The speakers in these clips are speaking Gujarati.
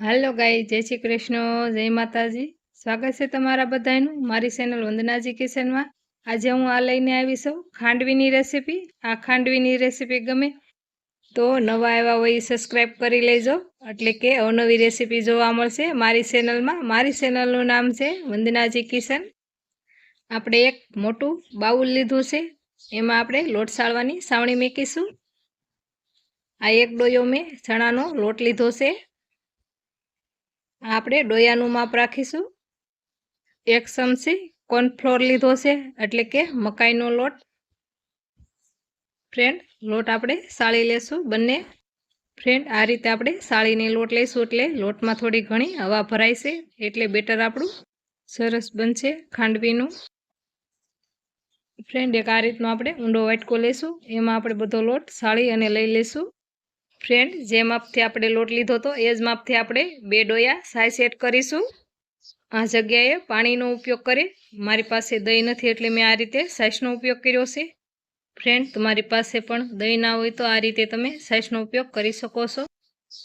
હાલો ગાઈ જય શ્રી કૃષ્ણ, જય માતાજી. સ્વાગત છે તમારા બધાનું મારી ચેનલ વંદનાજી કિચનમાં. આજે હું આ લઈને આવી છું ખાંડવીની રેસીપી. આ ખાંડવીની રેસીપી ગમે તો નવા આવ્યા હોય સબસ્ક્રાઈબ કરી લેજો. એટલે કે અવનવી રેસીપી જોવા મળશે મારી ચેનલમાં. મારી ચેનલનું નામ છે વંદનાજી કિચન. આપણે એક મોટું બાઉલ લીધું છે. એમાં આપણે લોટ સાળવાની સાવણી મેકીશું. આ એક ડોયો મેં ચણાનો લોટ લીધો છે. આપણે ડોયાનું માપ રાખીશું. એક ચમચી કોર્નફ્લોર લીધો છે, એટલે કે મકાઈનો લોટ. ફ્રેન્ડ, લોટ આપણે સાળી લેશું. બંને ફ્રેન્ડ, આ રીતે આપણે સાળીને લોટ લઈશું, એટલે લોટમાં થોડી ઘણી હવા ભરાય છે, એટલે બેટર આપણું સરસ બનશે ખાંડવીનું. ફ્રેન્ડ, એક આ રીતનો આપણે ઊંડો વાટકો લઈશું. એમાં આપણે બધો લોટ સાળી અને લઈ લઈશું. ફ્રેન્ડ જે માપથી આપણે લોટ લીધો હતો, એ જ માપથી આપણે બે ડોયા સાઈઝ એડ કરીશું. આ જગ્યાએ પાણીનો ઉપયોગ કરે. મારી પાસે દહીં નથી એટલે મેં આ રીતે સાઈઝનો ઉપયોગ કર્યો છે. ફ્રેન્ડ તમારી પાસે પણ દહીં ના હોય તો આ રીતે તમે સાઈઝનો ઉપયોગ કરી શકો છો.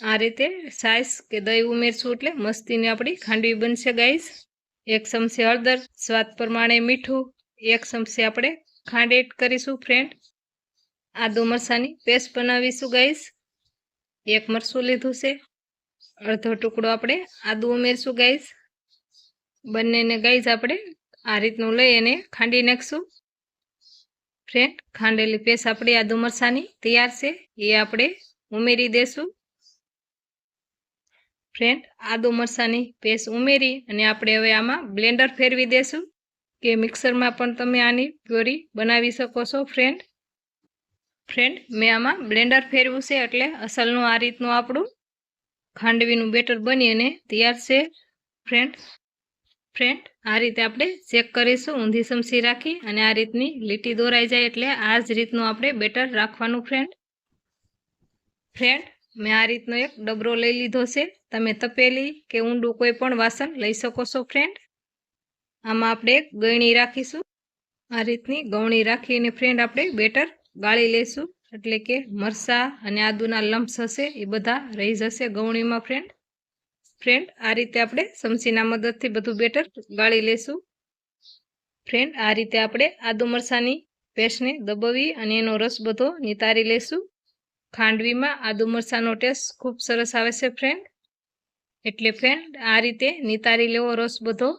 આ રીતે સાઈઝ કે દહીં ઉમેરશું એટલે મસ્તીની આપણી ખાંડવી બનશે ગાઈઝ એક ચમચી હળદર, સ્વાદ પ્રમાણે મીઠું, એક ચમચી આપણે ખાંડ એડ કરીશું ફ્રેન્ડ આદુ મરસાની પેસ્ટ બનાવીશું ગાઈઝ એક મરસું લીધું છે. અડધો ટુકડો આપણે આદુ ઉમેરશું ગાઈઝ બંનેને ગાઈઝ આપણે આ રીતનું લઈ અને ખાંડી નાખશું. ફ્રેન્ડ, ખાંડેલી પેસ્ટ આપણી આદુ મરસાની તૈયાર છે. એ આપણે ઉમેરી દેશું. ફ્રેન્ડ, આદુ મરસાની પેસ્ટ ઉમેરી અને આપણે હવે આમાં બ્લેન્ડર ફેરવી દેશું કે મિક્સરમાં પણ તમે આની પ્યોરી બનાવી શકો છો, ફ્રેન્ડ. ફ્રેન્ડ મેં આમાં બ્લેન્ડર ફેરવું છે એટલે અસલનું આ રીતનું આપણું ખાંડવીનું બેટર બની અને તૈયાર છે. ફ્રેન્ડ ફ્રેન્ડ આ રીતે આપણે ચેક કરીશું, ઊંધી સમસી રાખી અને આ રીતની લીટી દોરાઈ જાય એટલે આ જ રીતનું આપણે બેટર રાખવાનું ફ્રેન્ડ ફ્રેન્ડ મેં આ રીતનો એક ડબરો લઈ લીધો છે. તમે તપેલી કે ઊંડું કોઈ પણ વાસણ લઈ શકો છો ફ્રેન્ડ આમાં આપણે એક ગયણી રાખીશું. આ રીતની ગવણી રાખીને ફ્રેન્ડ આપણે બેટર ગાળી લેશું. એટલે કે મરસા અને આદુના લમ્પ્સ હશે, એ બધા રહી જશે ગવણીમાં ફ્રેન્ડ ફ્રેન્ડ આ રીતે આપણે સમસીના મદદથી બધું બેટર ગાળી લેશું. ફ્રેન્ડ આ રીતે આપણે આદુ મરસાની પેસ્ટને દબાવી અને એનો રસ બધો નિતારી લેશું. ખાંડવીમાં આદુ મરસાનો ટેસ્ટ ખૂબ સરસ આવે છે ફ્રેન્ડ એટલે ફ્રેન્ડ આ રીતે નિતારી લેવો રસ બધો.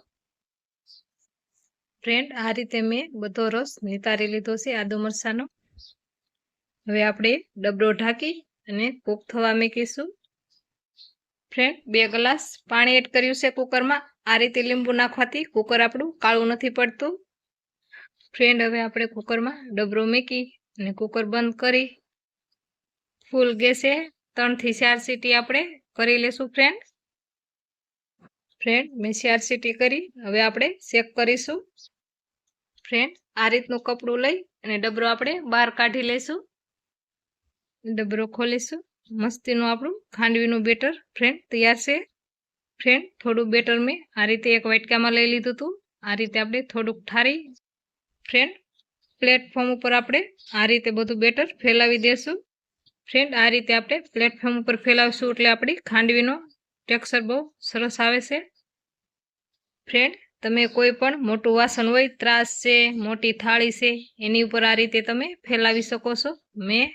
ફ્રેન્ડ આ રીતે મેં બધો રસ નિતારી લીધો છે આદુ મરસાનો. હવે આપણે ડબરો ઢાંકી અને કૂક થવા મૂકીશું. ફ્રેન્ડ બે ગ્લાસ પાણી એડ કર્યું છે કુકરમાં. આ રીતે લીંબુ નાખવાથી કુકર આપણું કાળું નથી પડતું. ફ્રેન્ડ હવે આપણે કુકરમાં ડબરો મૂકી અને કુકર બંધ કરી ફૂલ ગેસે ત્રણથી ચાર સીટી આપણે કરી લેશું ફ્રેન્ડ ફ્રેન્ડ મેં ચાર સીટી કરી. હવે આપણે ચેક કરીશું. ફ્રેન્ડ આ રીતનું કપડું લઈ અને ડબરો આપણે બહાર કાઢી લઈશું ડબરો ખોલીશું મસ્તીનું આપણું ખાંડવીનું બેટર ફ્રેન્ડ તૈયાર છે ફ્રેન્ડ થોડું બેટર મેં આ રીતે એક વાટકામાં લઈ લીધું હતું આ રીતે આપણે થોડુંક ઠારી ફ્રેન્ડ પ્લેટફોર્મ ઉપર આપણે આ રીતે બધું બેટર ફેલાવી દેશું ફ્રેન્ડ આ રીતે આપણે પ્લેટફોર્મ ઉપર ફેલાવશું એટલે આપણી ખાંડવીનો ટેક્સચર બહુ સરસ આવે છે ફ્રેન્ડ તમે કોઈ પણ મોટું વાસણ હોય ત્રાસ છે મોટી થાળી છે એની ઉપર આ રીતે તમે ફેલાવી શકો છો મેં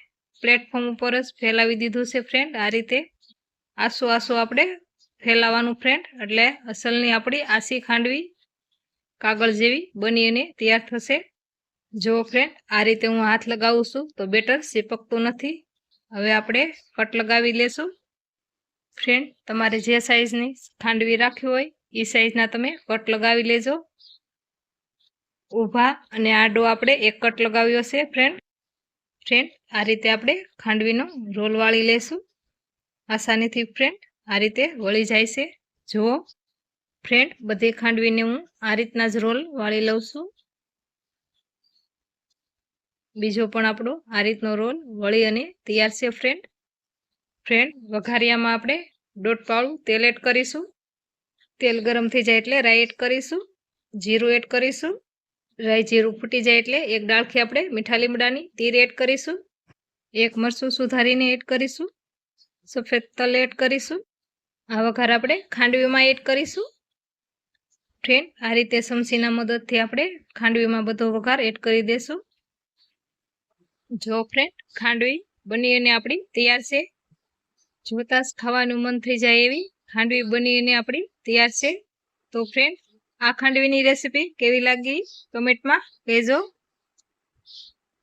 પ્લેટફોર્મ ઉપર જ ફેલાવી દીધું છે ફ્રેન્ડ આ રીતે આસુ આસુ આપણે ફેલાવાનું ફ્રેન્ડ એટલે અસલની આપણી આસી ખાંડવી કાગળ જેવી બની અને તૈયાર થશે. જો ફ્રેન્ડ આ રીતે હું હાથ લગાવું છું, તો બેટર ચીપકતું નથી. હવે આપણે કટ લગાવી લેશું. ફ્રેન્ડ તમારે જે સાઈઝની ખાંડવી રાખવી હોય એ સાઈઝના તમે કટ લગાવી લેજો. ઊભા અને આડો આપણે એક કટ લગાવ્યો છે ફ્રેન્ડ ફ્રેન્ડ આ રીતે આપણે ખાંડવીનો રોલ વાળી લેશું. આસાનીથી ફ્રેન્ડ આ રીતે વળી જાય છે. જુઓ ફ્રેન્ડ બધી ખાંડવીને હું આ રીતના જ રોલ વાળી લઉં છું. બીજો પણ આપણો આ રીતનો રોલ વળી અને તૈયાર છે ફ્રેન્ડ ફ્રેન્ડ વઘારિયામાં આપણે દોઢ પાળું તેલ એડ કરીશું. તેલ ગરમ થઈ જાય એટલે રાઈ એડ કરીશું. જીરું એડ કરીશું. રાઈ જીરું ફૂટી જાય એટલે એક ડાળખી આપણે મીઠા લીમડાની તીર એડ કરીશું. એક મરચું સુધારીને એડ કરીશું. સફેદ તલ એડ કરીશું. આ વઘાર આપણે ખાંડવીમાં એડ કરીશું. ફ્રેન્ડ, આ રીતે સમસીના મદદથી આપણે ખાંડવીમાં બધો વઘાર એડ કરી દેશું. જો ફ્રેન્ડ, ખાંડવી બની અને આપણી તૈયાર છે. જોતા ખાવાનું મન થઈ જાય એવી ખાંડવી બની અને આપણી તૈયાર છે. તો ફ્રેન્ડ આ ખાંડવીની રેસીપી કેવી લાગી? કમેન્ટમાં કહેજો.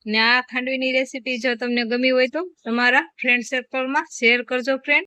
ને આ ખાંડવીની રેસીપી જો તમને ગમી હોય તો તમારા ફ્રેન્ડ સર્કલમાં શેર કરજો ફ્રેન્ડ